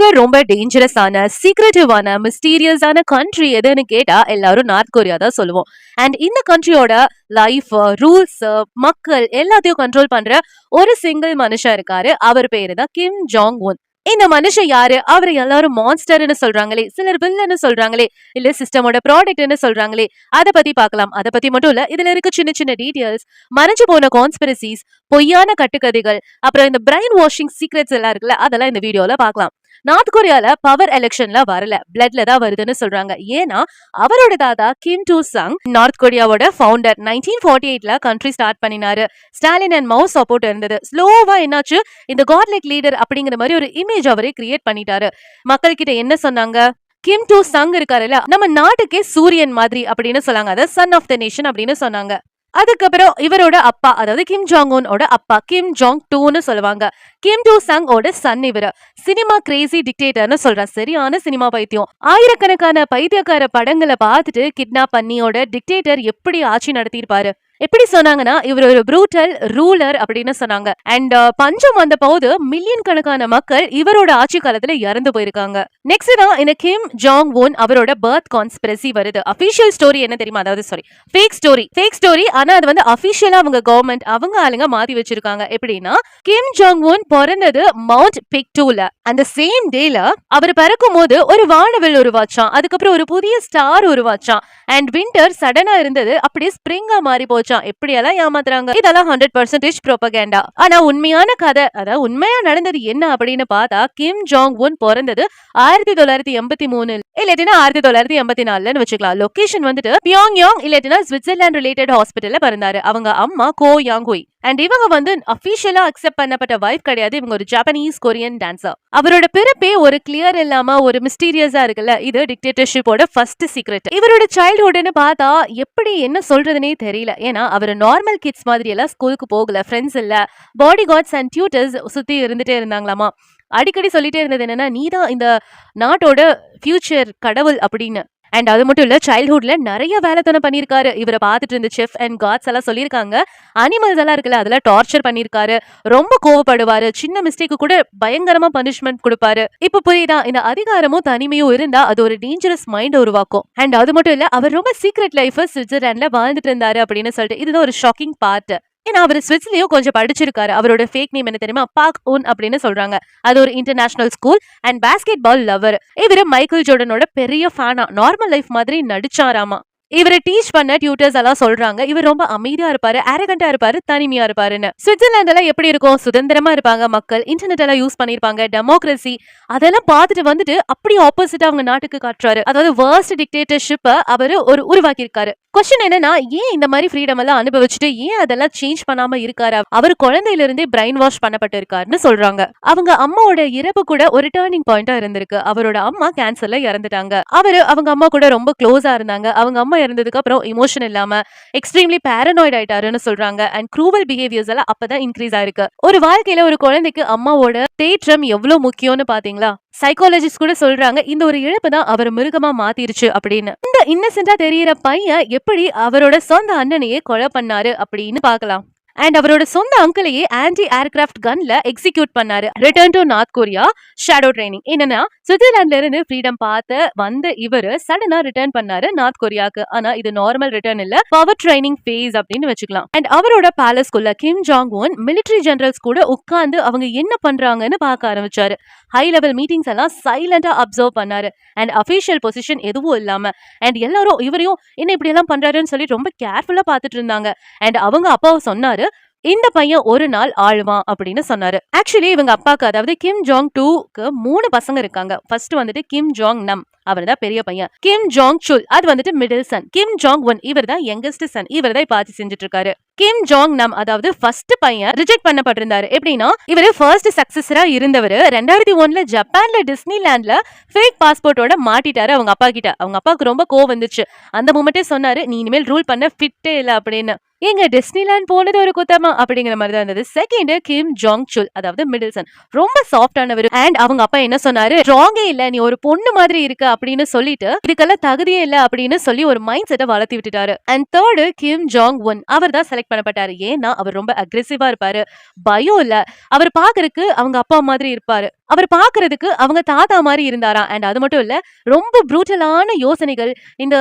உலகத்துக்கு ரொம்ப டேஞ்சரஸான சீக்ரெட்டிவான மிஸ்டீரியஸான கண்ட்ரி எதுன்னு கேட்டா எல்லாரும் நார்த் கொரியா தான் சொல்லுவோம். அண்ட் இந்த கண்ட்ரியோட லைஃப் ரூல்ஸ் மக்கள் எல்லாத்தையும் கண்ட்ரோல் பண்ற ஒரு சிங்கிள் மனுஷன் இருக்காரு. அவர் பேரு தான் கிம் ஜாங் உன் இந்த மனுஷன் யாரு? அவரை எல்லாரும் மான்ஸ்டர்னு சொல்றாங்களே சிலர் வில்லன்னு சொல்றாங்களே இல்ல சிஸ்டமோட ப்ராடக்ட்னு சொல்றாங்களே அதை பத்தி பார்க்கலாம். அதை பத்தி மட்டும் இல்ல இதுல இருக்க சின்ன சின்ன டீடைல்ஸ் மறைஞ்சு போன கான்ஸ்பிரசிஸ் பொய்யான கட்டுக்கதைகள் அப்புறம் இந்த பிரைன் வாஷிங் சீக்ரெட்ஸ் எல்லாம் இருக்குல்ல அதெல்லாம் இந்த வீடியோல பார்க்கலாம். நார்த் கொரியால பவர் எலெக்ஷன்ல வரல. பிளட்ல தான் வருதுன்னு சொல்றாங்க. ஏன்னா அவரோட தாத்தா கிம் டூ சங் நார்த் கொரியாவோட ஃபவுண்டர் நைன்டீன் ஃபார்ட்டி எயிட்ல கண்ட்ரி ஸ்டார்ட் பண்ணினாரு. ஸ்டாலின் அண்ட் மவுஸ் சப்போர்ட் இருந்தது. ஸ்லோவா என்னாச்சு? இந்த காட்லிக் லீடர் அப்படிங்கிற மாதிரி ஒரு இமேஜ் அவரே கிரியேட் பண்ணிட்டாரு. மக்கள் கிட்ட என்ன சொன்னாங்க? கிம் டூ சங் இருக்காருல்ல நம்ம நாட்டுக்கே சூரியன் மாதிரி அப்படின்னு சொன்னாங்க. அதை சன் ஆஃப் த நேஷன் அப்படின்னு சொன்னாங்க. அதுக்கப்புறம் இவரோட அப்பா அதாவது கிம் ஜாங் உனோட அப்பா கிம் ஜாங் டூன்னு சொல்லுவாங்க. கிம் டூ சங் ஓட சன் இவர். சினிமா கிரேசி டிக்டேட்டர்னு சொல்ற சரியான சினிமா பைத்தியம். ஆயிரக்கணக்கான பைத்தியக்கார படங்களை பார்த்துட்டு கிட்னாப் பண்ணியோட டிக்டேட்டர் எப்படி ஆட்சி நடத்தியிருப்பாரு? எப்படி சொன்னாங்கன்னா இவர் ஒரு ப்ரூட்டல் ரூலர் அப்படின்னு சொன்னாங்க. அண்ட் uh, பஞ்சம் வந்த போது மில்லியன் கணக்கான மக்கள் இவரோட ஆட்சி காலத்துல இறந்து போயிருக்காங்க. நெக்ஸ்ட் தான் இந்த கிம் ஜாங் ஒன் அவரோட பர்த் கான்ஸ்பிரசி வருது. அபிஷியல் ஸ்டோரி என்ன தெரியுமா? அதாவது sorry fake story fake story ஆனா அது வந்து அபிஷியலா அவங்க கவர்மெண்ட் அவங்க ஆளுங்க மாத்தி வச்சிருக்காங்க. எப்படின்னா கிம் ஜாங் ஒன் பிறந்தது மவுண்ட் பிக்டூல அந்த சேம் டேல அவர் பிறக்கும் போது ஒரு வானவில் உருவாச்சான். அதுக்கப்புறம் ஒரு புதிய ஸ்டார் உருவாச்சான். அண்ட் வின்டர் சடனா இருந்தது. அப்படியே ஸ்ப்ரிங்கா மாறி போச்சான் எப்படியெல்லாம் ஏமாத்துறாங்க? இதெல்லாம் ஹண்ட்ரட் பர்சன்டேஜ் ப்ரோபகேண்டா ஆனா உண்மையான கதை அதாவது உண்மையா நடந்தது என்ன அப்படின்னு பார்த்தா கிம் ஜாங் உன் பிறந்தது ஆயிரத்தி தொள்ளாயிரத்தி எண்பத்தி மூணு இல்லாட்டினா ஆயிரத்தி தொள்ளாயிரத்தி எண்பத்தி நாலுன்னு வச்சுக்கலாம். லொகேஷன் வந்துட்டு பியாங் யாங் இல்லாட்டினா சுவிட்சர்லாந்து ரிலேட்டட் ஹாஸ்பிட்டல்ல பிறந்தாரு. அவங்க அம்மா கோ யாங் ஹுய் அண்ட் இவங்க வந்து அபிஷியலா அக்செப்ட் பண்ணப்பட்ட வைஃப் கிடையாது. இவங்க ஒரு ஜாப்பனீஸ் கொரியன் டான்சர் அவரோட பிறப்பே ஒரு கிளியர் இல்லாம ஒரு மிஸ்டீரியஸா இருக்குல்ல? இது டிக்டேட்டர்ஷிப்போட ஃபர்ஸ்ட் சீக்ரெட் இவரோட சைல்ட்ஹுட்னு பார்த்தா எப்படி என்ன சொல்றதுனே தெரியல. ஏன்னா அவர் நார்மல் கிட்ஸ் மாதிரி எல்லாம் ஸ்கூலுக்கு போகல. ஃப்ரெண்ட்ஸ் இல்ல. பாடி கார்ட்ஸ் அண்ட் டியூட்டர்ஸ் சுத்தி இருந்துட்டே இருந்தாங்களாமா? அடிக்கடி சொல்லிட்டே இருந்தது என்னன்னா நீதான் இந்த நாட்டோட ஃபியூச்சர் கடவுள் அப்படின்னு. அண்ட் அது மட்டும் இல்லை சைல்ட்ஹுட்ல நிறைய வேலைத்தனம் பண்ணியிருக்காரு. இவரை பார்த்துட்டு இருந்த செஃப் அண்ட் காட்ஸ் எல்லாம் சொல்லியிருக்காங்க. அனிமல்ஸ் எல்லாம் இருக்குல்ல அதெல்லாம் டார்ச்சர் பண்ணியிருக்காரு. ரொம்ப கோவப்படுவாரு. சின்ன மிஸ்டேக்கு கூட பயங்கரமா பனிஷ்மெண்ட் கொடுப்பாரு. இப்போ புரியுதா? இந்த அதிகாரமும் தனிமையும் இருந்தா அது ஒரு டேஞ்சரஸ் மைண்ட் உருவாக்கும். அண்ட் அது மட்டும் இல்ல அவர் ரொம்ப சீக்ரெட் லைஃப் சுவிட்சர்லாண்ட்ல வாழ்ந்துட்டு இருந்தாரு அப்படின்னு சொல்லிட்டு இதுதான் ஒரு ஷாக்கிங் பார்ட் ஏன்னா அவர் ஸ்விட்ஸ்லயும் கொஞ்சம் படிச்சிருக்காரு. அவரோட ஃபேக் நேம் என்ன தெரியுமா? பாக் உன் அப்படின்னு சொல்றாங்க. அது ஒரு international school and basketball lover இவரு மைக்கேல் ஜோர்டனோட பெரிய ஃபேனா நார்மல் லைஃப் மாதிரி நடிச்சாராமா? இவரை டீச் பண்ண டியூட்டர்ஸ் எல்லாம் சொல்றாங்க. இவர் ரொம்ப அமைதியா இருப்பாரு அரகண்டா இருப்பாரு தனிமையா இருப்பாருன்னு. சுவிட்சர்லாந்து எல்லாம் எப்படி இருக்கும்? சுதந்திரமா இருப்பாங்க மக்கள். இன்டர்நெட் எல்லாம் யூஸ் பண்ணிருப்பாங்க டெமோக்ரஸி அதெல்லாம் பார்த்துட்டு வந்துட்டு அப்படியே ஆப்போசிட் அவங்க நாட்டுக்கு காட்டுறாரு. அதாவது வேர்ஸ்ட் டிக்டேட்டர்ஷிப்ப அவரு ஒரு உருவாக்கி இருக்காரு கொஸ்டின் என்னன்னா ஏன் இந்த மாதிரி ஃப்ரீடம் எல்லாம் அனுபவிச்சுட்டு ஏன் அதெல்லாம் சேஞ்ச் பண்ணாம இருக்காரு? அவர் குழந்தையில இருந்தே பிரைன் வாஷ் பண்ணப்பட்டு இருக்காருன்னு சொல்றாங்க. அவங்க அம்மாவோட இறப்பு கூட ஒரு டேர்னிங் பாயிண்டா இருந்திருக்கு. அவரோட அம்மா கேன்சர்ல இறந்துட்டாங்க. அவரு அவங்க அம்மா கூட ரொம்ப க்ளோஸா இருந்தாங்க. அவங்க அம்மா இருந்ததுக்கு அப்புறம் இமோஷன் இல்லாம எக்ஸ்ட்ரீம்லி பேரனாய்ட் ஆயிட்டாருன்னு சொல்றாங்க. அண்ட் க்ரூவல் பிஹேவியர்ஸ் எல்லாம் அப்பதான் இன்க்ரீஸ் ஆயிருக்கு. ஒரு வாழ்க்கையில ஒரு குழந்தைக்கு அம்மாவோட தேற்றம் எவ்வளவு முக்கியம்னு பாத்தீங்களா? சைக்காலஜிஸ்ட் கூட சொல்றாங்க இந்த ஒரு இழப்பு தான் அவர் மிருகமா மாத்திருச்சு அப்படின்னு. இந்த இன்னசென்டா தெரியற பையன் எப்படி அவரோட சொந்த அண்ணனையே கொலை பண்ணாரு அப்படின்னு பாக்கலாம். அண்ட் அவரோட சொந்த அங்கிளையே ஆன்டி ஏர்கிராஃப்ட் கன்ல எக்ஸிக்யூட் பண்ணாரு. Return to North Korea shadow training என்னன்னா சுவிட்சர்லாந்துல இருந்து ஃப்ரீடம் பார்த்து வந்த இவரு சடனா ரிட்டர்ன் பண்ணாரு நார்த் கொரியாக்கு ஆனா இது நார்மல் ரிட்டர்ன் இல்ல. பவர் ட்ரைனிங் ஃபேஸ் அப்படின்னு வச்சுக்கலாம். அண்ட் அவரோட பேலஸ்குள்ள Kim Jong Un military generals கூட உட்கார்ந்து அவங்க என்ன பண்றாங்கன்னு பார்க்க ஆரம்பிச்சாரு. ஹை லெவல் மீட்டிங்ஸ் எல்லாம் சைலண்டா அப்சர்வ் பண்ணாரு. அண்ட் அபிஷியல் பொசிஷன் எதுவும் இல்லாம. அண்ட் எல்லாரும் இவரையும் என்ன இப்படி எல்லாம் பண்றாருன்னு சொல்லி ரொம்ப கேர்ஃபுல்லா பார்த்துட்டு இருந்தாங்க. அண்ட் அவங்க அப்பாவை சொன்னாரு இந்த பையன் ஒரு நாள் ஆழ்வான் அப்படின்னு சொன்னாரு. ஆக்சுவலி இவங்க அப்பாக்கு அதாவது கிம் ஜாங் டூக்கு மூணு பசங்க இருக்காங்க. ஃபர்ஸ்ட் வந்துட்டு கிம் ஜாங் நம் அவர் தான் பெரிய பையன். கிம் ஜாங் சுல் அது வந்துட்டு middle son Kim Jong Un இவர் தான் யங்கஸ்ட் சன் இவர் தான் இப்ப ஆட்சி செஞ்சுட்டு இருக்காரு கிம் ஜாங் நம் அதாவது ஃபர்ஸ்ட் பையன் ரிஜெக்ட் பண்ணப்பட்டிருந்தாரு. எப்படின்னா இவர் ஃபர்ஸ்ட் சக்சஸரா இருந்தவர். ரெண்டாயிரத்தி ஒன்ல ஜப்பான்ல டிஸ்னிலேண்ட்ல ஃபேக் பாஸ்போர்ட்டோட மாட்டிட்டாரு அவங்க அப்பா கிட்ட. அவங்க அப்பாவுக்கு ரொம்ப கோவம் வந்துச்சு. அந்த மூமெண்ட்டே சொன்னாரு நீ இனிமேல் ரூல் பண்ண ஃபிட்டே இல்லை அப்படின்னு. எங்க டிஸ்னிலேண்ட் போனது ஒரு குத்தமா? அப்படிங்கிற மாதிரி தான் இருந்தது. செகண்ட் கிம் ஜாங் சுல் அதாவது மிடில்சன். ரொம்ப சாஃப்டானவர் அண்ட் அவங்க அப்பா என்ன சொன்னாரு? ராங்கே இல்ல. நீ ஒரு பொண்ணு மாதிரி இருக்க. அப்படின்னு சொல்லிட்டு இதுக்கெல்லாம் தகுதியே இல்ல. அப்படின்னு சொல்லி ஒரு மைண்ட் செட்டை வளர்த்தி விட்டுட்டாரு. And third Kim Jong Un அவர் தான் செலக்ட் பண்ணப்பட்டாரு. ஏன்னா அவர் ரொம்ப அக்ரெசிவா இருப்பாரு. பயம் இல்ல. அவர் பாக்குறதுக்கு அவங்க அப்பா மாதிரி இருப்பாரு. அவர் பாக்குறதுக்கு அவங்க தாத்தா மாதிரி இருந்தாராம் அண்ட் அது மட்டும் இல்ல ரொம்ப ப்ரூட்டலான யோசனைகள். இந்த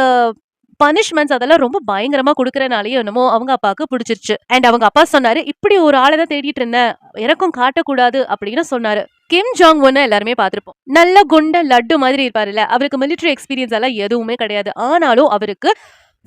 பனிஷ்மெண்ட்ஸ் அதெல்லாம் ரொம்ப பயங்கரமா குடுக்கறனாலயோ என்னமோ அவங்க அப்பாவுக்கு பிடிச்சிருச்சு. அண்ட் அவங்க அப்பா சொன்னாரு இப்படி ஒரு ஆளை தான் தேடிட்டு இருந்தேன் எனக்கும் காட்டக்கூடாது அப்படின்னு சொன்னாரு. கிம் ஜாங் ஒன்னு எல்லாருமே பார்த்துருப்போம். நல்ல குண்ட லட்டு மாதிரி இருப்பாருல்ல அவருக்கு மிலிட்டரி எக்ஸ்பீரியன்ஸ் எல்லாம் எதுவுமே கிடையாது. ஆனாலும் அவருக்கு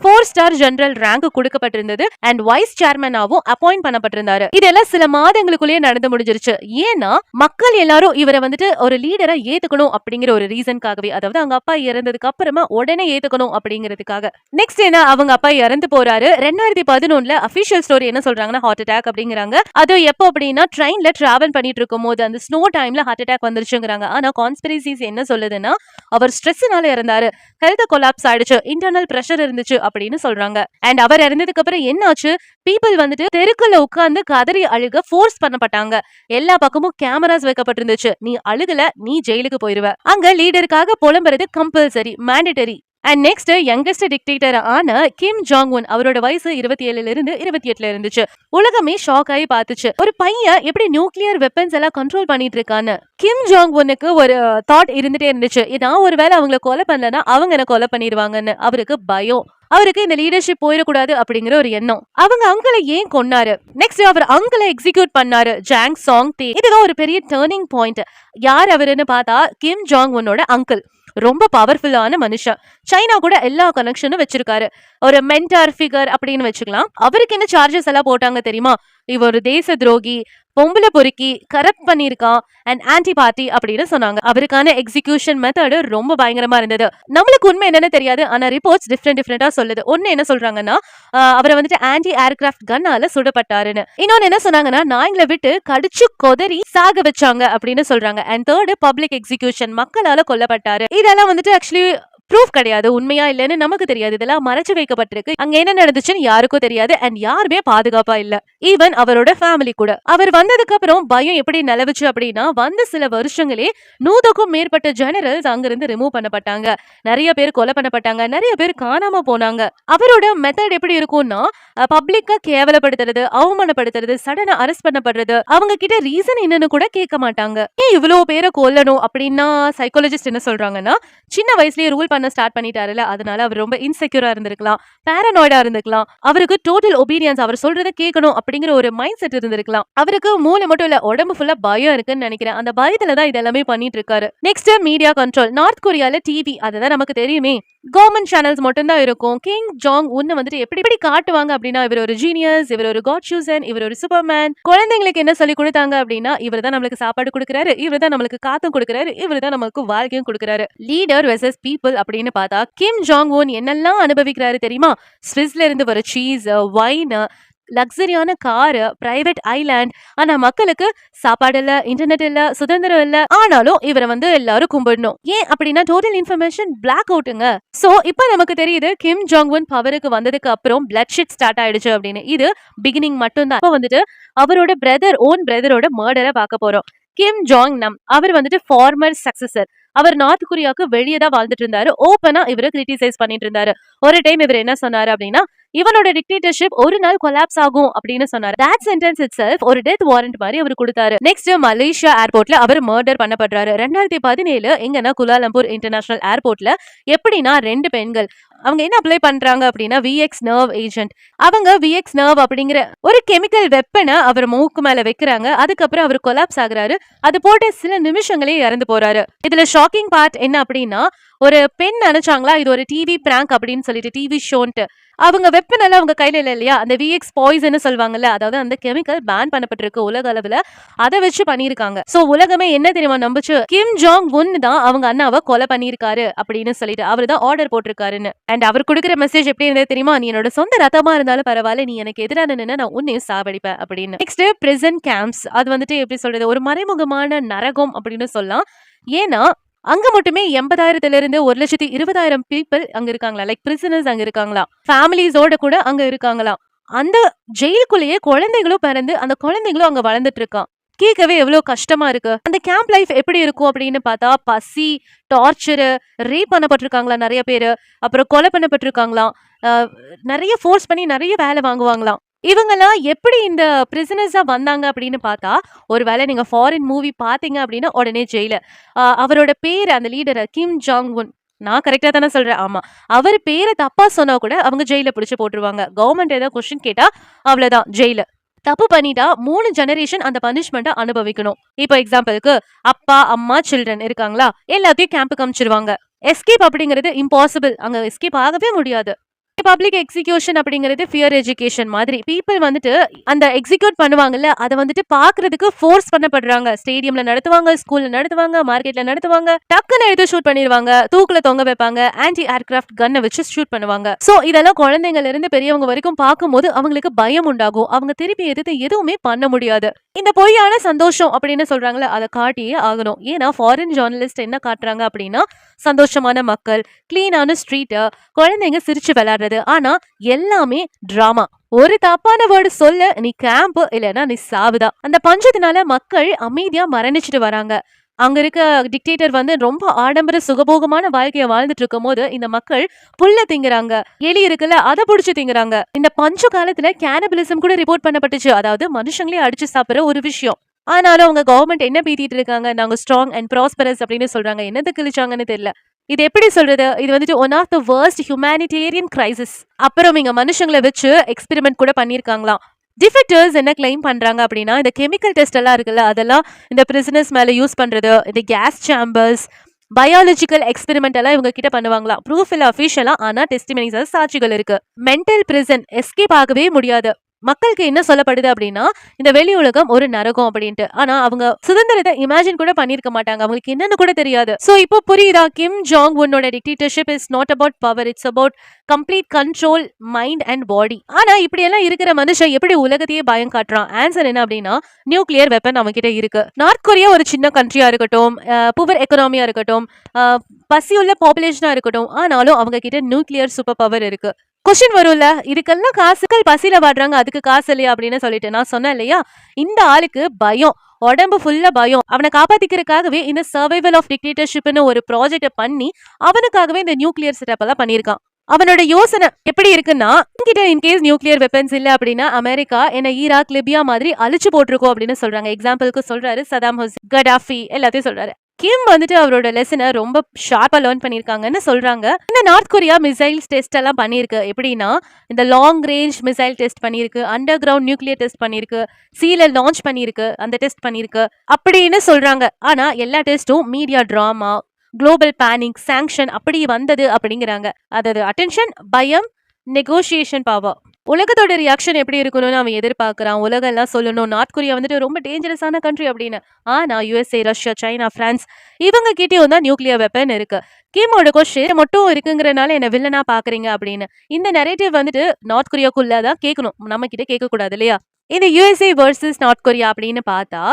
ஃபோர் ஸ்டார் ஜெனரல் ரேங்க் கொடுக்கப்பட்டிருந்தது அண்ட் வைஸ் சேர்மனாவும் அப்பாயிண்ட் பண்ணப்பட்டிருந்தாரு. இதெல்லாம் சில மாதங்களுக்குள்ளேயே நடந்து முடிஞ்சிருச்சு. ஏன்னா மக்கள் எல்லாரும் இவரை வந்துட்டு ஒரு லீடரா ஏத்துக்கணும் அப்படிங்கிற ஒரு ரீசன்காகவே அதாவது அவங்க அப்பா இறந்ததுக்கு அப்புறமா உடனே ஏத்துக்கணும் அப்படிங்கிறதுக்காக. நெக்ஸ்ட் என்ன அவங்க அப்பா இறந்து போறாரு. ரெண்டாயிரத்தி பதினொன்னுல அபிஷியல் ஸ்டோரி என்ன சொல்றாங்கன்னா ஹார்ட் அட்டாக் அப்படிங்கிறாங்க. அது எப்போ அப்படின்னா ட்ரெயின்ல டிராவல் பண்ணிட்டு இருக்கும் போது அந்த ஸ்னோ டைம்ல ஹார்ட் அட்டாக் வந்துருச்சுங்கிறாங்க. ஆனா கான்ஸ்பிரசிஸ் என்ன சொல்லுதுன்னா அவர் ஸ்ட்ரெஸ்னால இறந்தாரு. ஹெல்த் கொலாப்ஸ் ஆயிடுச்சு. இன்டர்னல் ப்ரெஷர் இருந்துச்சு. அப்படின்னு சொல்றாங்க. அண்ட் அவர் இறந்ததுக்கு அப்புறம் என்னாச்சு? பீப்புள் வந்துட்டு தெருக்குள்ள உட்கார்ந்து கதறி அழுக ஃபோர்ஸ் பண்ணப்பட்டாங்க. எல்லா பக்கமும் கேமராஸ் வைக்கப்பட்டிருந்துச்சு. நீ அழுகல நீ ஜெயிலுக்கு போயிருவ. அங்க லீடருக்காக புலம்புறது compulsory mandatory and next youngest dictator ஆன கிம் ஜாங் உன் அவரோட வயசு இருபத்தி ஏழுல இருந்து இருபத்தி எட்டுல இருந்துச்சு உலகமே ஷாக் ஆகி பார்த்துச்சு. ஒரு பையன் எப்படி நியூக்ளியர் வெப்பன்ஸ் எல்லாம் கண்ட்ரோல் பண்ணிட்டு இருக்கான்னு கிம் ஜாங் உனுக்கு ஒரு uh, தாட் இருந்துட்டே இருந்துச்சு. நான் ஒருவேளை அவங்கள கொலை பண்ணலன்னா அவங்க என்ன கொலை பண்ணிடுவாங்கன்னு அவருக்கு பயம். அவருக்கு இந்த லீடர்ஷிப் போயிடக்கூடாது அப்படிங்கிற ஒரு எண்ணம். அவங்க அங்கிளை ஏன் கொன்னாரு? நெக்ஸ்ட் அவர் அங்கிளை எக்ஸிக்யூட் பண்ணாரு. ஜாங் சாங் தே இதுதான் ஒரு பெரிய டேர்னிங் பாயிண்ட் யார் அவருன்னு பார்த்தா கிம் ஜாங் உன்னோட அங்கிள் ரொம்ப பவர்ஃபுல்லான மனுஷன். சைனா கூட எல்லா கனெக்ஷனும் வச்சிருக்காரு. ஒரு மென்டார் ஃபிகர் அப்படின்னு வச்சுக்கலாம். அவருக்கு என்ன சார்ஜஸ் எல்லாம் போட்டாங்க தெரியுமா? இவர் ஒரு தேச துரோகி பொம்பளை பொறுக்கி கரப்ட் பண்ணியிருக்கான் அண்ட் ஆன்டி பார்ட்டி அப்படின்னு சொன்னாங்க. அவருக்கான எக்ஸிகியூஷன் மெத்தடு ரொம்ப பயங்கரமா இருந்தது. நம்மளுக்கு உண்மை என்னன்னு தெரியாது ஆனா ரிப்போர்ட்ஸ் டிஃப்ரெண்ட் டிஃப்ரெண்டா சொல்லுது. ஒன்னு என்ன சொல்றாங்கன்னா அவரை வந்துட்டு ஆன்டி ஏர்கிராஃப்ட் கன்னால சுடப்பட்டாருன்னு. இன்னொன்னு என்ன சொன்னாங்கன்னா நாய்களை விட்டு கடிச்சு கொதறி சாக வச்சாங்க அப்படின்னு சொல்றாங்க. அண்ட் தேர்டு பப்ளிக் எக்ஸிகியூஷன் மக்களால கொல்லப்பட்டாரு. இதெல்லாம் வந்துட்டு ஆக்சுவலி ப்ரூஃப் கிடையாது உண்மையா இல்லைன்னு நமக்கு தெரியாது. இதெல்லாம் மறைச்சு வைக்கப்பட்டிருக்கு. அங்க என்ன நடந்துச்சுன்னு யாருக்கும் தெரியாது. அண்ட் யாருமே பாதுகாப்பா இல்ல. ஈவன் அவரோட ஃபேமிலி கூட. அவர் வந்ததுக்கு அப்புறம் பயம் எப்படி நிலவுச்சு அப்படின்னா வந்த சில வருஷங்களே நூறுக்கும் மேற்பட்ட ஜெனரல்ஸ் அங்கிருந்து ரிமூவ் பண்ணப்பட்டாங்க. நிறைய பேர் கொலை பண்ணப்பட்டாங்க. நிறைய பேர் காணாம போனாங்க. அவரோட மெத்தட் எப்படி இருக்கும்னா பப்ளிக்கா கேவலப்படுத்துறது அவமானப்படுத்துறது சடனா அரெஸ்ட் பண்ணப்படுறது அவங்க கிட்ட ரீசன் என்னன்னு கூட கேட்க மாட்டாங்க. ஏன் இவ்வளவு பேரை கொல்லணும் அப்படின்னா சைக்காலஜிஸ்ட் என்ன சொல்றாங்கன்னா சின்ன வயசுலயே ரூல் பண்ண ஸ்டார்ட் பண்ணிட்டாருல அதனால அவர் ரொம்ப இன்செக்யூரா இருந்திருக்கலாம் பேரனாய்டா இருந்திருக்கலாம். அவருக்கு டோட்டல் ஒபீனியன்ஸ் அவர் சொல்றத கேட்கணும் அப்படிங்கிற ஒரு மைண்ட் செட் இருந்திருக்கலாம். அவருக்கு மூளை மட்டும் இல்ல உடம்பு ஃபுல்லா பயம் இருக்குன்னு நினைக்கிறேன். அந்த பயத்துல தான் இதெல்லாமே பண்ணிட்டு இருக்காரு. நெக்ஸ்ட் மீடியா கண்ட்ரோல் நார்த் கொரியால டிவி அதுதான் நமக்கு தெரியுமே. கவர்மெண்ட் சேனல்ஸ் மட்டும்தான் இருக்கும். கிங் ஜாங் ஒன்னு வந்துட்டு எப்படி எப்படி காட்டுவாங்க அப்படின்னா இவர் ஒரு ஜீனியஸ் இவர் ஒரு காட் சூசன் இவர் ஒரு சூப்பர்மேன் குழந்தைங்களுக்கு என்ன சொல்லி கொடுத்தாங்க அப்படின்னா இவர் தான் நம்மளுக்கு சாப்பாடு கொடுக்குறாரு இவர் தான் நம்மளுக்கு காத்தும் கொடுக்குறாரு இவர் தான் நமக்கு வாழ்க்கையும் கொடுக்குறாரு. லீடர் வெர்சஸ் பீப்புள் அப்படின்னு பார்த்தா கிம் ஜாங் ஓன் என்னெல்லாம் அனுபவிக்கிறாரு தெரியுமா? ஸ்விஸ்ல இருந்து வர சீஸ் ஒயின் லக்ஸரியான காரு பிரைவேட் ஐலாண்ட் ஆனா மக்களுக்கு சாப்பாடு இல்ல இன்டர்நெட் இல்ல சுதந்திரம் இல்ல. ஆனாலும் இவரை வந்து எல்லாரும் கும்பிடணும். ஏன் அப்படின்னா டோட்டல் இன்ஃபர்மேஷன் பிளாக் அவுட்டுங்க சோ இப்போ நமக்கு தெரியுது கிம் ஜாங் உன் பவருக்கு வந்ததுக்கு அப்புறம் பிளட் ஷீட் ஸ்டார்ட் ஆயிடுச்சு அப்படின்னு. இது பிகினிங் மட்டும்தான். இப்போ வந்துட்டு அவரோட பிரதர் ஓன் பிரதரோட மர்டரை பார்க்க போறோம். கிம் ஜாங் நம் அவர் வந்துட்டு ஃபார்மர் சக்சஸர் அவர் நார்த் கொரியாவுக்கு வெளியே தான் வாழ்ந்துட்டு இருந்தாரு. ஓப்பனா இவரை கிரிட்டிசைஸ் பண்ணிட்டு இருந்தாரு. ஒரு டைம் இவர் என்ன சொன்னாரு அப்படின்னா இவனோட டிக்டேட்டர்ஷிப் ஒரு நாள் கொலாப்ஸ் ஆகும் அப்படின்னு சொன்னாரு. தட் சென்டென்ஸ் இட் செல்ஃப் ஒரு டெத் வாரண்ட் மாதிரி அவர் கொடுத்தாரு. நெக்ஸ்ட் மலேசியா ஏர்போர்ட்ல அவர் மர்டர் பண்ணப்படுறாரு. ரெண்டாயிரத்தி பதினேழு எங்கன்னா குலாலம்பூர் இன்டர்நேஷனல் ஏர்போர்ட்ல எப்படின்னா ரெண்டு பெண்கள் அவங்க என்ன அப்ளை பண்றாங்க அப்படின்னா விஎக்ஸ் நர்வ் ஏஜென்ட் அவங்க விஎக்ஸ் நர்வ் அப்படிங்கிற ஒரு கெமிக்கல் வெப்பனை அவர் மூக்கு மேல வைக்கிறாங்க. அதுக்கப்புறம் அவர் கொலாப்ஸ் ஆகுறாரு. அது போட்டு சில நிமிஷங்களே இறந்து போறாரு. இதுல ஷாக்கிங் பார்ட் என்ன அப்படின்னா ஒரு பெண் நினைச்சாங்களா இது ஒரு டிவி பிராங்க் அப்படின்னு சொல்லிட்டு டிவி ஷோன்ட்டு அவங்க வெப்பன் எல்லாம் அவங்க கையில இல்லை இல்லையா? அந்த விஎக்ஸ் பாய்ஸ்னு சொல்லுவாங்கல்ல அதாவது அந்த கெமிக்கல் பேன் பண்ணப்பட்டிருக்கு உலக அளவுல. அதை வச்சு பண்ணியிருக்காங்க. சோ உலகமே என்ன தெரியுமா நம்பிச்சு? கிம் ஜாங் உன் தான் அவங்க அண்ணாவை கொலை பண்ணியிருக்காரு அப்படின்னு சொல்லிட்டு அவர் தான் ஆர்டர் போட்டிருக்காருன்னு. அண்ட் அவர் கொடுக்குற மெசேஜ் எப்படி இருந்தது தெரியுமா? நீ என்னோட சொந்த ரத்தமா இருந்தாலும் பரவாயில்ல நீ எனக்கு எதிரான நின்று நான் உன்னையும் சாவடிப்பேன் அப்படின்னு. நெக்ஸ்ட் பிரசன்ட் கேம்ப்ஸ் அது வந்துட்டு எப்படி சொல்றது? ஒரு மறைமுகமான நரகம் அப்படின்னு சொல்லலாம். ஏன்னா அங்க மட்டுமே எண்பதாயிரத்துல இருந்து ஒரு லட்சத்தி இருபதாயிரம் பீப்புள் அங்க இருக்காங்களா? லைக் பிரிசனர்ஸ் அங்க இருக்காங்களா? ஃபேமிலிஸோட கூட அங்க இருக்காங்களா? அந்த ஜெயிலுக்குள்ளேயே குழந்தைகளும் பிறந்து அந்த குழந்தைகளும் அங்க வளர்ந்துட்டு இருக்கான் கேட்கவே எவ்வளோ கஷ்டமா இருக்கு. அந்த கேம்ப் லைஃப் எப்படி இருக்கும் அப்படின்னு பார்த்தா பசி டார்ச்சரு ரேப் பண்ணப்பட்டிருக்காங்களா நிறைய பேர். அப்புறம் கொலை பண்ணப்பட்டிருக்காங்களாம். நிறைய ஃபோர்ஸ் பண்ணி நிறைய வேலை வாங்குவாங்களாம். இவங்கெல்லாம் எப்படி இந்த பிரிசனர்ஸாக வந்தாங்க அப்படின்னு பார்த்தா ஒருவேளை நீங்கள் ஃபாரின் மூவி பார்த்தீங்க அப்படின்னா உடனே ஜெயில அவரோட பேர் அந்த லீடரை கிம் ஜாங் உன் நான் கரெக்டாக தானே சொல்கிறேன் ஆமாம் அவர் பேரை தப்பாக சொன்னால் கூட அவங்க ஜெயிலில் பிடிச்சி போட்டுருவாங்க. கவர்மெண்ட் ஏதாவது கொஷின் கேட்டால் அவ்வளோதான் ஜெயிலில் தப்பு பண்ணிட்டா மூணு ஜெனரேஷன் அந்த பனிஷ்மெண்ட்டை அனுபவிக்கணும். இப்போ எக்ஸாம்பிளுக்கு அப்பா அம்மா சில்ட்ரன் இருக்காங்களா? எல்லாத்தையும் கேம்புக்கு அமிச்சிருவாங்க. எஸ்கேப் அப்படிங்கிறது இம்பாசிபிள் அங்க எஸ்கேப் ஆகவே முடியாது. பப்ளிக் எக்ஸிகியூஷன் அப்படிங்கிறது ஃபியர் எஜுகேஷன் மாதிரி. பீப்புள் வந்துட்டு அந்த எக்ஸிக்யூட் பண்ணுவாங்கல்ல அதை வந்துட்டு பாக்குறதுக்கு ஃபோர்ஸ் பண்ணப்படுறாங்க. ஸ்டேடியம்ல நடத்துவாங்க ஸ்கூல்ல நடத்துவாங்க மார்க்கெட்ல நடத்துவாங்க. டக்குன்னு எடுத்து ஷூட் பண்ணிடுவாங்க. தூக்குல தொங்க வைப்பாங்க. ஆன்டி ஏர்கிராஃப்ட் கன்னை வச்சு ஷூட் பண்ணுவாங்க. சோ இதெல்லாம் குழந்தைங்கல இருந்து பெரியவங்க வரைக்கும் பார்க்கும்போது அவங்களுக்கு பயம் உண்டாகும். அவங்க திருப்பி எதிர்த்து எதுவுமே பண்ண முடியாது. இந்த பொய்யான சந்தோஷம் அப்படின்னு சொல்றாங்களே அதை காட்டியே ஆகணும். ஏன்னா ஃபாரின் ஜேர்னலிஸ்ட் என்ன காட்டுறாங்க அப்படின்னா சந்தோஷமான மக்கள் கிளீனான ஸ்ட்ரீட்டு குழந்தைங்க சிரிச்சு வர்றது ஆனா எல்லாமே டிராமா ஒரு தப்பான வேர்டு சொல்ல நீ கேம்ப் இல்லைன்னா நீ சாவுதா. அந்த பஞ்சத்தினால மக்கள் அமைதியா மரணிச்சுட்டு வராங்க. அங்க இருக்க டிக்டேட்டர் வந்து ரொம்ப ஆடம்பர சுகபோகமான வாழ்க்கையை வாழ்ந்துட்டு இருக்கும் போது இந்த மக்கள் புல்ல திங்குறாங்க. எலி இருக்குல்ல அதை புடிச்சு திங்குறாங்க. இந்த பஞ்ச காலத்துல கேனபிலிசம் கூட ரிப்போர்ட் பண்ணப்பட்டுச்சு. அதாவது மனுஷங்களே அடிச்சு சாப்பிடுற ஒரு விஷயம். ஆனாலும் அவங்க கவர்மெண்ட் என்ன பீத்திட்டு இருக்காங்க? நாங்க ஸ்ட்ராங் அண்ட் ப்ராஸ்பரஸ் அப்படின்னு சொல்றாங்க. என்னது கிழிச்சாங்கன்னு தெரியல. இது எப்படி சொல்றது? இது வந்துட்டு one of the worst humanitarian crisis அப்புறம் இங்க மனுஷங்களை வச்சு எக்ஸ்பெரிமெண்ட் கூட பண்ணியிருக்காங்களாம். டிஃபெக்டர்ஸ் என்ன கிளைம் பண்றாங்க அப்படின்னா இந்த கெமிக்கல் டெஸ்ட் எல்லாம் இருக்குல்ல அதெல்லாம் இந்த பிரிசனர்ஸ் மேல யூஸ் பண்றது இந்த கேஸ் சேம்பர்ஸ் பயாலஜிக்கல் எக்ஸ்பெரிமெண்ட் எல்லாம் இவங்க கிட்ட பண்ணுவாங்களா ப்ரூஃப் இல்ல அஃபிஷியலா ஆனா டெஸ்டிமெனிஸ் சாட்சிகள் இருக்கு. மென்டல் பிரிசன் எஸ்கேப் ஆகவே முடியாது. மக்களுக்கு என்ன சொல்லப்படுது அப்படின்னா இந்த வெளி உலகம் ஒரு நரகம் அப்படின்ட்டு. ஆனா அவங்க சுதந்திரத்தை இமேஜின் கூட பண்ணிருக்க மாட்டாங்க. அவங்களுக்கு என்னன்னு கூட தெரியாது. சோ இப்போ புரியுதா? கிம் ஜாங் உன்னோட dictatorship is not about power it's about complete control mind and body ஆனா இப்படி எல்லாம் இருக்கிற மனுஷன் எப்படி உலகத்தையே பயம் காட்டுறான்? ஆன்சர் என்ன அப்படின்னா நியூக்ளியர் வெப்பன் அவங்க கிட்ட இருக்கு. நார்த் கொரியா ஒரு சின்ன கண்ட்ரியா இருக்கட்டும் புவர் எக்கனாமியா இருக்கட்டும் பசியுள்ள பாப்புலேஷனா இருக்கட்டும் ஆனாலும் அவங்க கிட்ட நியூக்ளியர் சூப்பர் பவர் இருக்கு. கொஷின் வரும்ல இதுக்கெல்லாம் காசுகள் பசியில வாடுறாங்க அதுக்கு காசு இல்லையா அப்படின்னு சொல்லிட்டு நான் சொன்னேன் இல்லையா? இந்த ஆளுக்கு பயம் உடம்பு ஃபுல்லா பயம். அவனை காப்பாத்திக்கிறதுக்காகவே இந்த சர்வைவல் ஆஃப் டிக்டேட்டர்ஷிப்னு ஒரு ப்ராஜெக்ட் பண்ணி அவனுக்காகவே இந்த நியூக்ளியர் செட்டப் எல்லாம் பண்ணியிருக்கான். அவனோட யோசனை எப்படி இருக்குன்னா கிட்ட இன்கேஸ் நியூக்ளியர் வெப்பன்ஸ் இல்ல அப்படின்னா அமெரிக்கா என்ன ஈராக் லிபியா மாதிரி அழிச்சு போட்டிருக்கோம் அப்படின்னு சொல்றாங்க. எக்ஸாம்பிளுக்கு சொல்றாரு சதாம் ஹுசேன் கடாஃபி எல்லாத்தையும் சொல்றாரு. கிம் வந்துட்டு அவரோட லெசனை ரொம்ப ஷார்ப்பா லேர்ன் பண்ணிருக்காங்கன்னு சொல்றாங்க. இந்த நார்த் கொரியா மிசைல்ஸ் டெஸ்ட் எல்லாம் பண்ணிருக்கு எப்படின்னா இந்த லாங் ரேஞ்ச் மிசைல் டெஸ்ட் பண்ணிருக்கு அண்டர் கிரவுண்ட் நியூக்ளியர் டெஸ்ட் பண்ணிருக்கு சீல லான்ச் பண்ணிருக்கு அந்த டெஸ்ட் பண்ணிருக்கு அப்படின்னு சொல்றாங்க. ஆனா எல்லா டெஸ்ட்டும் media drama global panic sanction அப்படி வந்தது அப்படிங்கிறாங்க. அதாவது அட்டென்ஷன் பயம் நெகோசியேஷன் பவர் உலகத்தோட ரியாக்ஷன் எப்படி இருக்கணும்னு அவன் எதிர்பார்க்கறான். உலகம் எல்லாம் சொல்லணும். நார்த் கொரியா வந்துட்டு ரொம்ப டேஞ்சரஸான கண்ட்ரி அப்படின்னு. ஆனா யுஎஸ்ஏ ரஷ்யா சைனா பிரான்ஸ் இவங்க கிட்டேயும் தான் நியூக்ளியர் வெப்பன் இருக்கு. கிமோட கொஸ்டின் மட்டும் இருக்குங்கிறனால என்ன வில்லனா பாக்குறீங்க அப்படின்னு. இந்த நெரேட்டிவ் வந்துட்டு நார்த் கொரியாக்குள்ள தான் கேட்கணும். நம்ம கிட்ட கேட்க கூடாது இல்லையா இந்த யூஎஸ்ஏ வர்சஸ் நார்த் கொரியா அப்படின்னு பார்த்தா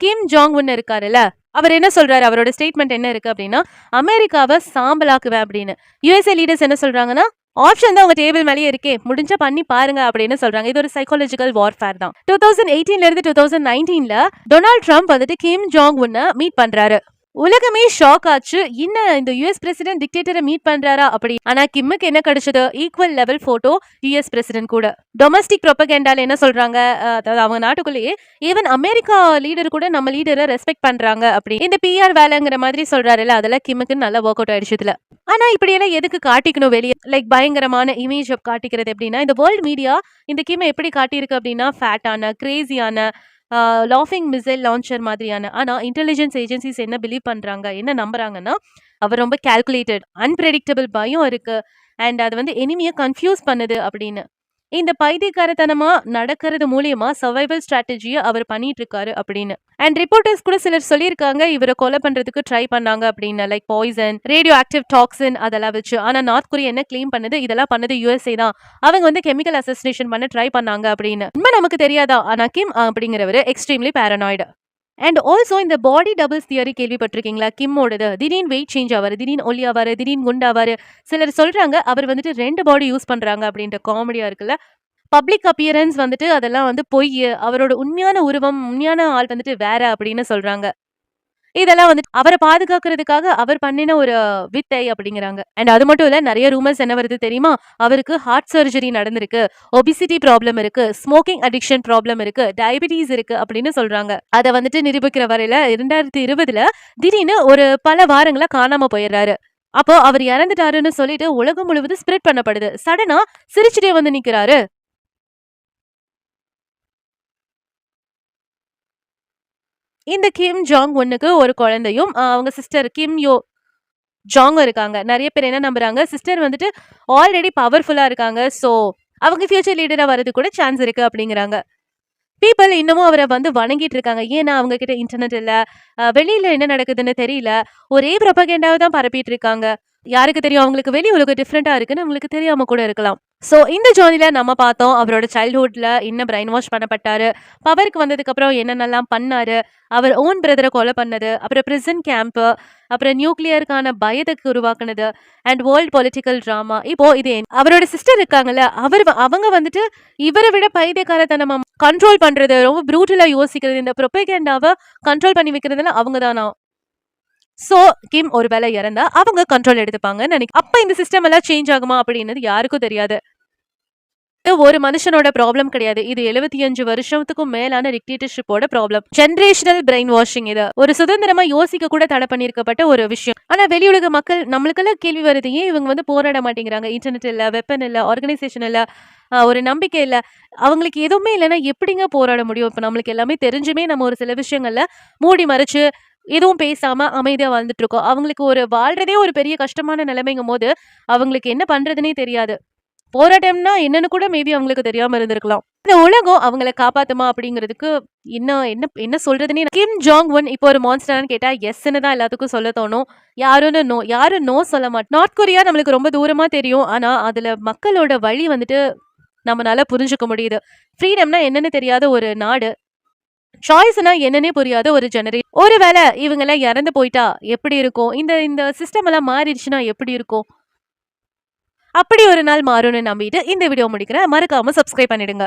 கிம் ஜாங் ஒன்னு இருக்காருல்ல அவர் என்ன சொல்றாரு? அவரோட ஸ்டேட்மெண்ட் என்ன இருக்கு அப்படின்னா அமெரிக்காவை சாம்பலாக்குவேன் அப்படின்னு. யூஎஸ்ஏ லீடர்ஸ் என்ன சொல்றாங்கன்னா ஆப்ஷன் தான் உங்க டேபிள் மேலேயே இருக்கே. முடிஞ்சா பண்ணி பாருங்க அப்படின்னு சொல்றாங்க. இது ஒரு சைக்காலஜிக்கல் வார்ஃபேர் தான். டூ தௌசண்ட் எயிட்டீன்ல இருந்து டூ தௌசண்ட் நைன்டீன்ல டொனால்ட் ட்ரம்ப் வந்துட்டு கிம் ஜாங் உன்ன மீட் பண்றாரு. உலகமே ஷாக் ஆச்சு. என்ன இந்த யூஎஸ் பிரசிடென்ட் டிக்டேட்டரை மீட் பண்றாரா அப்படி? ஆனா கிம்முக்கு என்ன கிடைச்சது? Equal level photo US president கூட. டொமஸ்டிக் ப்ரொபகேண்டால என்ன சொல்றாங்க? அதாவது அவங்க நாட்டுக்குள்ளேயே ஈவன் அமெரிக்கா லீடர் கூட நம்ம லீடரை ரெஸ்பெக்ட் பண்றாங்க அப்படி. இந்த பிஆர் வேலைங்கிற மாதிரி சொல்றாருல்ல அதெல்லாம் கிம்முக்கு நல்லா ஒர்க் அவுட் ஆயிடுச்சு இதுல. ஆனா இப்படி எல்லாம் எதுக்கு காட்டிக்கணும் வெளியே? லைக் பயங்கரமான இமேஜ் காட்டிக்கிறது எப்படின்னா இந்த வேர்ல்ட் மீடியா இந்த கிம் எப்படி காட்டியிருக்கு அப்படின்னா ஃபேட்டான கிரேசியான லாஃபிங் மிசைல் லான்ச்சர் மாதிரியான ஆனால் இன்டெலிஜென்ஸ் ஏஜென்சிஸ் என்ன பிலீவ் பண்ணுறாங்க என்ன நம்புறாங்கன்னா அவர் ரொம்ப கேல்குலேட்டட் அன்பிரடிக்டபிள் பயம் இருக்குது அண்ட் அது வந்து எனிமியை கன்ஃபியூஸ் பண்ணுது அப்படின்னு. இந்த பைத்தியக்காரத்தனமா நடக்கிறது மூலியமா சர்வைவல் ஸ்ட்ராட்டஜியை அவர் பண்ணிட்டு இருக்காரு அப்படின்னு. அண்ட் ரிப்போர்ட்டர்ஸ் கூட சிலர் சொல்லியிருக்காங்க இவரை கொலை பண்றதுக்கு ட்ரை பண்ணாங்க அப்படின்னு. Like poison radioactive toxin அதெல்லாம் வச்சு. ஆனா நார்த் கொரியா என்ன கிளைம் பண்ணது? இதெல்லாம் பண்ணது யூஎஸ்ஏ தான். அவங்க வந்து கெமிக்கல் அசோசினேஷன் பண்ண ட்ரை பண்ணாங்க அப்படின்னு. உண்மை நமக்கு தெரியாதா? ஆனா கிம் அப்படிங்கிறவர் எக்ஸ்ட்ரீம்லி பேரனாய்டு அண்ட் ஆல்சோ இந்த பாடி டபுள்ஸ் தியரி கேள்விப்பட்டிருக்கீங்களா? கிம்மோடது திடீர்னு வெயிட் சேஞ்ச் ஆவார் திடீர்னு ஒல்லி திடீர்னு குண்டாவார் சிலர் சொல்றாங்க அவர் வந்துட்டு ரெண்டு பாடி யூஸ் பண்றாங்க அப்படின்ற காமெடியாக இருக்குல்ல? பப்ளிக் அப்பியரன்ஸ் வந்துட்டு அதெல்லாம் வந்து பொய் அவரோட உண்மையான உருவம் உண்மையான ஆள் வந்துட்டு வேற அப்படின்னு சொல்றாங்க. இதெல்லாம் வந்து அவரை பாதுகாக்கிறதுக்காக அவர் பண்ணின ஒரு வித்தை அப்படிங்கிறாங்க. அண்ட் அது மட்டும் இல்ல நிறைய ரூமர்ஸ் என்ன வருது தெரியுமா? அவருக்கு ஹார்ட் சர்ஜரி நடந்திருக்கு ஒபிசிட்டி ப்ராப்ளம் இருக்கு ஸ்மோக்கிங் அடிக்ஷன் ப்ராப்ளம் இருக்கு டயபிட்டிஸ் இருக்கு அப்படின்னு சொல்றாங்க. அதை வந்துட்டு நிரூபிக்கிற வரையில இரண்டாயிரத்தி இருபதுல திடீர்னு ஒரு பல வாரங்களா காணாம போயிடுறாரு. அப்போ அவர் இறந்துட்டாருன்னு சொல்லிட்டு உலகம் முழுவதும் ஸ்ப்ரெட் பண்ணப்படுது. சடனா சிரிச்சுட்டே வந்து நிக்கிறாரு. இந்த கிம் ஜாங் ஒன்னுக்கு ஒரு குழந்தையும் அவங்க சிஸ்டர் கிம் யோ ஜாங் இருக்காங்க. நிறைய பேர் என்ன நம்புறாங்க? சிஸ்டர் வந்துட்டு ஆல்ரெடி பவர்ஃபுல்லா இருக்காங்க. ஸோ அவங்க ஃபியூச்சர் லீடராக வரது கூட சான்ஸ் இருக்கு அப்படிங்கிறாங்க. பீப்புள் இன்னமும் அவரை வந்து வணங்கிட்டு இருக்காங்க. ஏன்னா அவங்க கிட்ட இன்டர்நெட் இல்லை. வெளியில் வெளியில என்ன நடக்குதுன்னு தெரியல. ஒரே ப்ரொபகேண்டாவை தான் பரப்பிட்டு இருக்காங்க. யாருக்கு தெரியும்? அவங்களுக்கு வெளி உலகம் டிஃப்ரெண்டா இருக்குன்னு அவங்களுக்கு தெரியாம கூட இருக்கலாம். ஸோ இந்த ஜோனியில் நம்ம பார்த்தோம். அவரோட சைல்ட்ஹுட்டில் என்ன பிரைன் வாஷ் பண்ணப்பட்டாரு? பவருக்கு வந்ததுக்கப்புறம் என்னென்னலாம் பண்ணாரு? அவர் ஓன் பிரதரை கொலை பண்ணது அப்புறம் பிரிசன் கேம்ப்பு அப்புறம் நியூக்ளியருக்கான பயத்துக்கு உருவாக்குனது அண்ட் வேர்ல்ட் பொலிட்டிக்கல் ட்ராமா இப்போ இது அவரோட சிஸ்டர் இருக்காங்கல்ல அவர் அவங்க வந்துட்டு இவரை விட பைத்தியக்காரத்தனமா கண்ட்ரோல் பண்ணுறது ரொம்ப ப்ரூட்டலாக யோசிக்கிறது இந்த ப்ரொபேகண்டாவை கண்ட்ரோல் பண்ணி வைக்கிறதுல அவங்க தானா ஸோ கிம் ஒரு வேலை இறந்தா அவங்க கண்ட்ரோல் எடுத்துப்பாங்கன்னு நினைக்க அப்ப இந்த சிஸ்டம் எல்லாம் சேஞ்ச் ஆகுமா அப்படின்றது யாருக்கும் தெரியாது. ஒரு மனுஷனோட ப்ராப்ளம் கிடையாது. இது 75 அஞ்சு வருஷத்துக்கும் மேலான டிக்டேட்டர்ஷிப்போட ப்ராப்ளம் ஜென்ரேஷனல் பிரெயின் வாஷிங் இது. ஒரு சுதந்திரமா யோசிக்க கூட தடை பண்ணியிருக்கப்பட்ட ஒரு விஷயம். ஆனா வெளியுலக மக்கள் நம்மளுக்கெல்லாம் கேள்வி வருது ஏன் இவங்க வந்து போராட மாட்டேங்கிறாங்க? இன்டர்நெட் இல்ல வெப்பன் இல்ல ஆர்கனைசேஷன் இல்ல ஒரு நம்பிக்கை இல்ல. அவங்களுக்கு எதுவுமே இல்லைன்னா எப்படிங்க போராட முடியும்? இப்ப நம்மளுக்கு எல்லாமே தெரிஞ்சுமே நம்ம ஒரு சில விஷயங்கள்ல மூடி மறைச்சு எதுவும் பேசாம அமைதியா வாழ்ந்துட்டு இருக்கோம் அவங்களுக்கு ஒரு வாழ்றதே ஒரு பெரிய கஷ்டமான நிலைமைங்கும் போது அவங்களுக்கு என்ன பண்றதுனே தெரியாது. போராட்டம்னா என்னன்னு கூட மேபி அவங்களுக்கு தெரியாம இருந்திருக்கலாம். இந்த உலகம் அவங்கள காப்பாத்துமா அப்படிங்கிறதுக்கு இன்னும் என்ன என்ன சொல்றதுனே கிம் ஜாங் ஒன் இப்போ ஒரு மான்ஸ்டர்னு கேட்டா எஸ்ன்னு தான் எல்லாத்துக்கும் சொல்ல தோணும். யாருன்னு நோ யாரும் நோ சொல்ல மாட்டோம் நார்த் கொரியா நம்மளுக்கு ரொம்ப தூரமா தெரியும். ஆனா அதுல மக்களோட வழி வந்துட்டு நம்மளால புரிஞ்சுக்க முடியுது. ஃப்ரீடம்னா என்னன்னு தெரியாத ஒரு நாடு சாய்ஸ்னா என்னன்னே புரியாத ஒரு ஜெனரேஷன் ஒருவேளை இவங்க எல்லாம் இறந்து போயிட்டா எப்படி இருக்கும்? இந்த இந்த சிஸ்டம் எல்லாம் மாறிடுச்சுன்னா எப்படி இருக்கும்? அப்படி ஒரு நாள் மாறும்னு நம்பிட்டு இந்த வீடியோ முடிக்கிறேன். மறக்காம சப்ஸ்கிரைப் பண்ணிடுங்க.